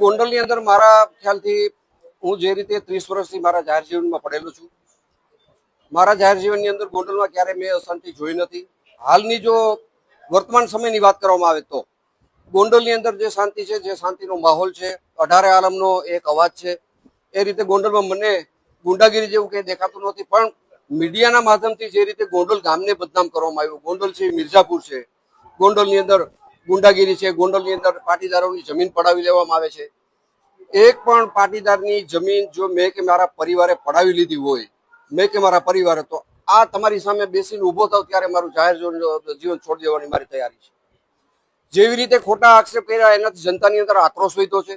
ગોંડલની અંદર મારા ખ્યાલથી હું જે રીતે ત્રીસ વર્ષથી મારા જાહેર જીવનમાં પડેલો છું, મારા જાહેર જીવનની અંદર ગોંડલમાં ક્યારેય મેં અશાંતિ જોઈ નથી. હાલની જો વર્તમાન સમયની વાત કરવામાં આવે તો, ગોંડલની અંદર જે શાંતિ છે, જે શાંતિનો માહોલ છે, અઢારે આલમનો એક અવાજ છે, એ રીતે ગોંડલમાં મને ગુંડાગીરી જેવું કંઈ દેખાતું નથી, પણ મીડિયાના માધ્યમથી જે રીતે ગોંડલ ગામને બદનામ કરવામાં આવ્યું, ગોંડલ છે, મિર્ઝાપુર છે, ગોંડલની અંદર ગુંડાગીરી છે, ગોંડલની અંદર પાટીદારોની જમીન પડાવી લેવામાં આવે છે. એક પણ પાટીદારની જમીન જો મેં કે મારા પરિવારે પડાવી લીધી હોય, મેં કે મારા પરિવારે, તો આ તમારી સામે બેસીને ઊભો થાવ ત્યારે મારું જાહેર જીવન છોડી દેવાની મારી તૈયારી છે. જેવી રીતે ખોટા આક્ષેપ કર્યા, એનાથી જનતાની અંદર આક્રોશ વધ્યો છે.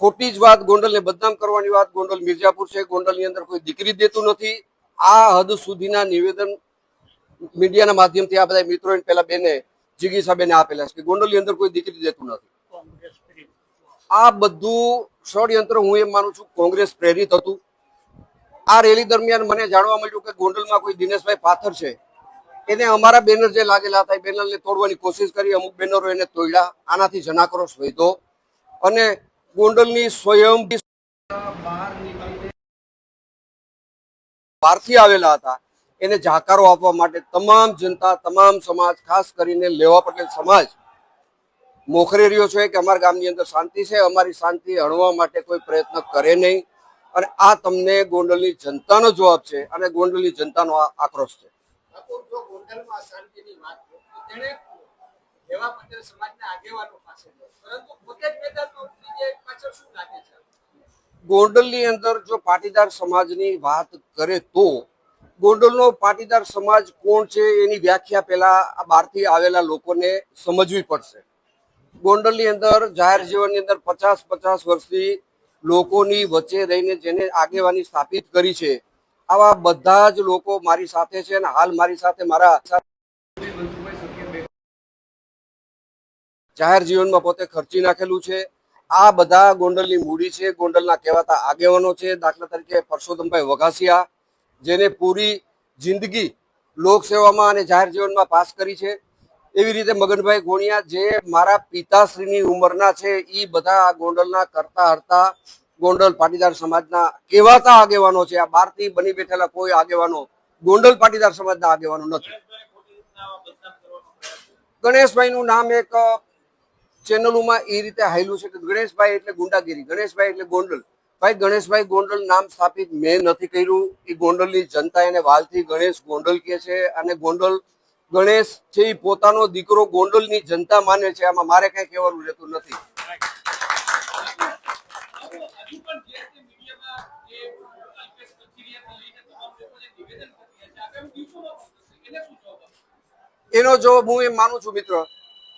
ખોટી જ વાત ગોંડલને બદનામ કરવાની વાત, ગોંડલ મિર્ઝાપુર છે, ગોંડલની અંદર કોઈ દીકરી દેતું નથી. આ હદ સુધીના નિવેદન મીડિયાના માધ્યમથી આ બધા મિત્રો પેલા બેને જીગીસા બેને આપેલા છે કે ગોંડલની અંદર કોઈ દીકરી દેતું નથી. આ બધું ષડયંત્ર હું એમ માનું છું કોંગ્રેસ પ્રેરિત હતું. આ રેલી દરમિયાન મને જાણવા મળ્યું કે ગોંડલમાં કોઈ દિનેશભાઈ પાથર છે. એને અમારા બેનર જે લાગેલા હતા એ બેનરને તોડવાની કોશિશ કરી અમુક બેનરો એને તોડ્યા. આનાથી જનાક્રોશ વધ્યો. અને ગોંડલની સ્વયં બહારથી આવેલા હતા. એને જાકારો આપવા માટે તમામ જનતા, તમામ સમાજ, ખાસ કરીને લેવા પટેલ સમાજ, મોખરે રહ્યો છે કે અમારા ગામની અંદર શાંતિ છે. અમારી શાંતિ હણવા માટે કોઈ પ્રયત્ન કરે નહીં. અને આ તમને ગોંડલની જનતાનો જવાબ છે અને ગોંડલની જનતાનો આ આક્રોશ છે. પરંતુ પોતે જ મેદાનમાં પાછળ શું લાગે છે? ગોંડલની અંદર જો પાટીદાર સમાજની વાત કરે તો ગોંડલનો પાટીદાર સમાજ કોણ છે એની વ્યાખ્યા પહેલા આ બહારથી આવેલા લોકોને સમજવી પડશે. ગોંડલની અંદર જાહેર જીવનની અંદર પચાસ પચાસ વર્ષથી લોકોની વચ્ચે રહીને જેને આગેવાની સ્થાપિત કરી છે, આવા બધા જ લોકો મારી સાથે છે અને હાલ મારી સાથે મારા જાહેર જીવનમાં પોતે ખર્ચી નાખેલું છે. આ બધા ગોંડલની મૂડી છે, ગોંડલના કહેવાતા આગેવાનો છે. દાખલા તરીકે પરસોત્તમભાઈ વઘાસિયા, જેને પૂરી જિંદગી લોકસેવામાં અને જાહેર જીવનમાં પાસ કરી છે. એવી રીતે મગનભાઈ ગોણિયા, જે મારા પિતાશ્રીની ઉંમરના છે એ બધા આ ગોંડલના કરતા હરતા ગોંડલ પાટીદાર સમાજના કહેવાતા આગેવાનો છે. આ બહારથી બની બેઠેલા કોઈ આગેવાનો ગોંડલ પાટીદાર સમાજના આગેવાનો નથી. ગણેશભાઈનું નામ એક ચેનલોમાં એ રીતે હાયલું છે કે ગણેશભાઈ એટલે ગુંડાગીરી, ગણેશભાઈ એટલે ગોંડલ. ભાઈ, ગણેશભાઈ ગોંડલ નામ સ્થાપિત મેં નથી કર્યું. એ ગોંડલની જનતા એને વાલથી ગણેશ ગોંડલ કહે છે અને ગોંડલ ગણેશ છે એ પોતાનો દીકરો ગોંડલની જનતા માને છે. આમાં મારે કઈ કહેવાનું રહેતું નથી? એનો જવાબ હું એમ માનું છું, મિત્ર.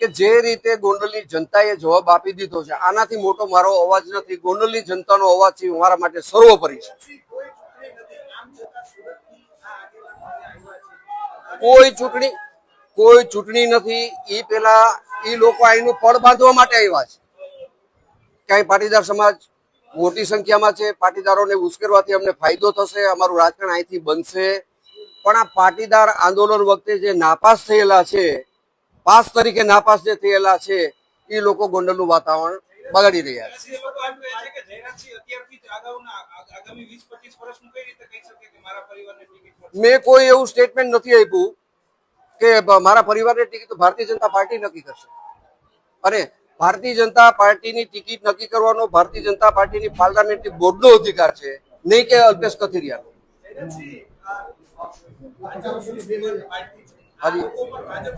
કે જે રીતે ગોંડલની જનતાએ જવાબ આપી દીધો છે, આનાથી મોટો મારો અવાજ નથી. ગોંડલની જનતાનો અવાજ છે મારા માટે સર્વોપરી છે. કોઈ ચૂંટણી કોઈ ચૂંટણી નથી. એ પેલા એ લોકો અહીંનું પડ બાંધવા માટે આવ્યા છે. ક્યાંય પાટીદાર સમાજ મોટી સંખ્યામાં છે. પાટીદારોને ઉશ્કેરવાથી અમને ફાયદો થશે, અમારું રાજકારણ અહીંથી બનશે. પણ આ પાટીદાર આંદોલન વખતે જે નાપાસ થયેલા છે પાસ તરીકે નાપાસ જે થયેલા છે એ લોકો ગોંડલનું વાતાવરણ બગાડી રહ્યા છે મેં કોઈ એવું સ્ટેટમેન્ટ નથી આપ્યું કે મારા પરિવારની ટિકિટ ભારતીય જનતા પાર્ટી નક્કી કરશે અને ભારતીય જનતા પાર્ટીની ટિકિટ નક્કી કરવાનો ભારતીય જનતા પાર્ટીની પાર્લામેન્ટરી બોર્ડનો અધિકાર છે નહીં કે અલ્પેશ કથિરિયાનો હાજી. ભાજપ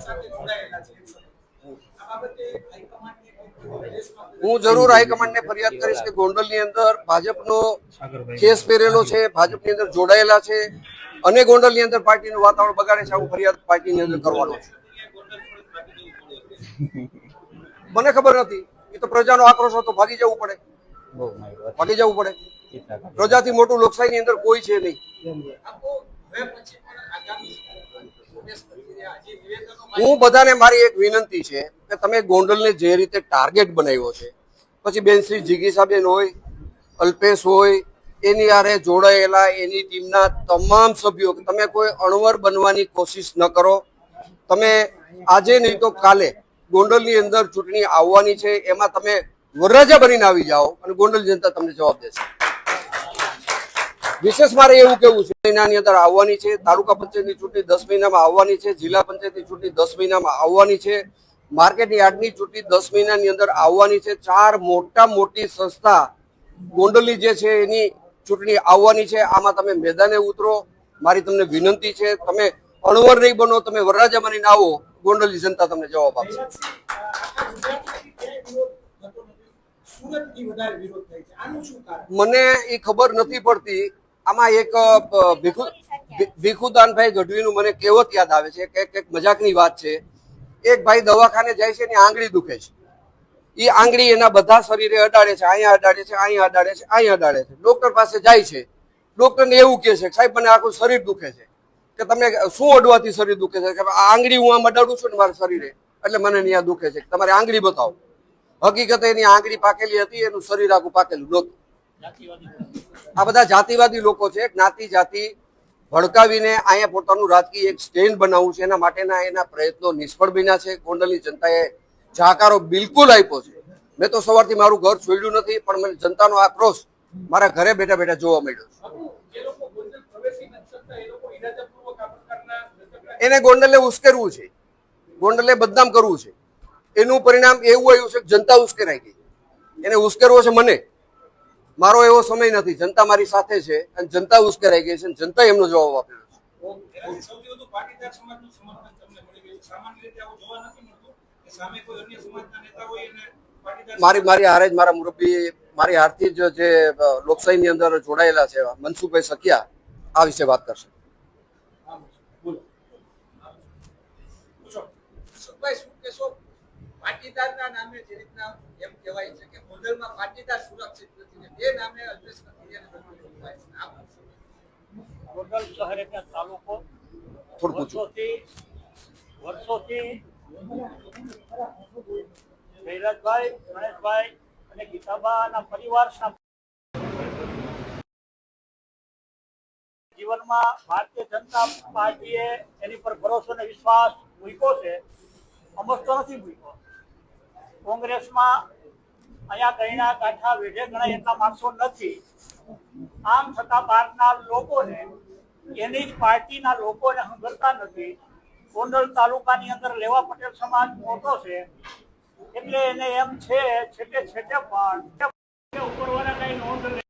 હું જરૂર હાઈકમાન્ડને ફરિયાદ કરીશ કે ગોંડલની અંદર ભાજપનો કેસ પહેરેલો છે ભાજપની અંદર જોડાયેલા છે અને ગોંડલની અંદર પાર્ટીનું વાતાવરણ બગાડે છે આવું ફરિયાદ પાર્ટીની અંદર કરવાનો છે. મને ખબર નથી. એ તો પ્રજાનો આક્રોશ હતો ભાગી જવું પડે. ભાગી જવું પડે. પ્રજાથી મોટું લોકશાહીની અંદર કોઈ છે નહીં. હું બધાને મારી એક વિનંતી છે કે તમે ગોંડલને જે રીતે ટાર્ગેટ બનાવ્યો છે, પછી બેન શ્રી જીગીસાબેન હોય, અલ્પેશ હોય, એની આરે જોડાયેલા, એની ટીમના તમામ સભ્યો તમે કોઈ અણવર બનવાની કોશિશ ન કરો. તમે આજે નહીં તો કાલે ગોંડલની અંદર ચૂંટણી આવવાની છે, એમાં તમે વરરાજા બનીને આવી જાઓ અને ગોંડલ જનતા તમને જવાબ દેશે. વિશેષ મારે એવું કેવું છે, મહિનાની અંદર આવવાની છે, તાલુકા પંચાયતની ચૂંટણી દસ મહિનામાં આવવાની છે, જિલ્લા પંચાયતની ચૂંટણી દસ મહિનામાં આવવાની છે, માર્કેટ યાર્ડની ચૂંટણી દસ મહિનાની અંદર આવવાની છે, ચાર મોટા મોટી સંસ્થા ગોંડલની જે છે એની ચૂંટણી આવવાની છે, આમાં તમે મેદાને ઉતરો, મારી તમને વિનંતી છે, તમે અણવર નહીં બનો, તમે વરરાજા બનીને આવો, ગોંડલની જનતા તમને જવાબ આપશે. મને એ ખબર નથી પડતી આમાં એક ભીખુદાનભાઈ ગઢવીનું મને કહેવત યાદ આવે છે કે એક મજાકની વાત છે. એક ભાઈ દવાખાને જાય છે એની આંગળી દુખે છે. એ આંગળી એના બધા શરીરે અડાડે છે, અહીંયા અડાડે છે, અહીંયા અડાડે છે, અહીંયા અડાડે છે. ડોક્ટર પાસે જાય છે. ડોક્ટરને એવું કહે છે સાહેબ, મને આખું શરીર દુખે છે. કે તમને શું અડવાથી શરીર દુખે છે? કે આંગળી હું આમ અડાડું છું ને મારા શરીરે, એટલે મને અહીંયા દુખે છે. તમારે આંગળી બતાવો. હકીકતે એની આંગળી પાકેલી હતી, એનું શરીર આખું પાકેલું. નહોતું આ બધા જાતિવાદી લોકો છે. જ્ઞાતિ જાતિ ભડકાવીને અહીંયા પોતાનું રાજકીય એક સ્ટેન્ડ બનાવવું છે. એના માટેના એના પ્રયત્નો નિષ્ફળ બન્યા છે. ગોંડલની જનતાએ જાકારો બિલકુલ આપ્યો છે. મેં તો સવારથી મારું ઘર છોડ્યું નથી પણ મને જનતાનો આક્રોશ મારા ઘરે બેઠા બેઠા જોવા મળ્યો છે. એને ગોંડલે ઉશ્કેરવું છે. ગોંડલે બદનામ કરવું છે. એનું પરિણામ એવું આવ્યું છે કે જનતા ઉશ્કેરાઈ ગઈ. એને ઉશ્કેરવો છે મને. મારો એવો સમય નથી. જનતા મારી સાથે છે અને જનતા ઉશ્કેરાઈ ગઈ છે અને જનતાએ એમનો જવાબ આપ્યો છે. મારી મારી હારે જ મારા મુરબ્બી મારી હારથી જ જે લોકશાહીની અંદર જોડાયેલા છે મનસુખભાઈ સખિયા આ વિશે વાત કરશે. શું પાટીદારના નામે જે રીતના એમ કહેવાય છે કે મોડલમાં પાટીદાર સુરક્ષિત નથી ને તે નામે અલ્પેશ કથિરિયાને બદલી દેવાય છે. આ ગોંડલ શહેર એટલે તાલુકો. થોડું પૂછું. વર્ષોથી વર્ષોથી જયરાજભાઈ ગણેશભાઈ અને ગીતાબાના પરિવારના જીવનમાં ભારતીય જનતા પાર્ટીએ એની પર ભરોસો અને વિશ્વાસ મૂક્યો છે. અમસ્તો નથી મૂક્યો. કોંગ્રેસમાં અહીંયા ગયના કાંઠા વેઢે ગણાય એટલા માણસો નથી. આમ છતાં બહારના લોકોને, એની જ પાર્ટીના લોકોને હંગરતા નથી. ગોંડલ તાલુકાની અંદર લેવા પટેલ સમાજ મોટો છે, એટલે એને એમ છે, છેટે છેટે પણ ઉપરવાળા કઈ નોંધ લે.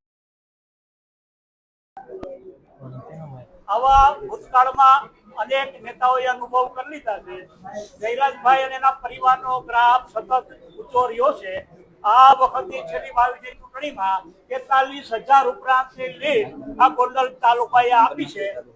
આવા ભૂતકાળમાં અનેક નેતાઓએ અનુભવ કરી લીધા છે. જયરાજભાઈ અને એના પરિવારનો ગ્રાફ સતત ઊંચો રહ્યો છે. આ વખતે છેલ્લી બાવીસની ચૂંટણીમાં તેતાલીસ હજાર ઉપરાંતની લીડ આ ગોંડલ તાલુકાએ આપી છે.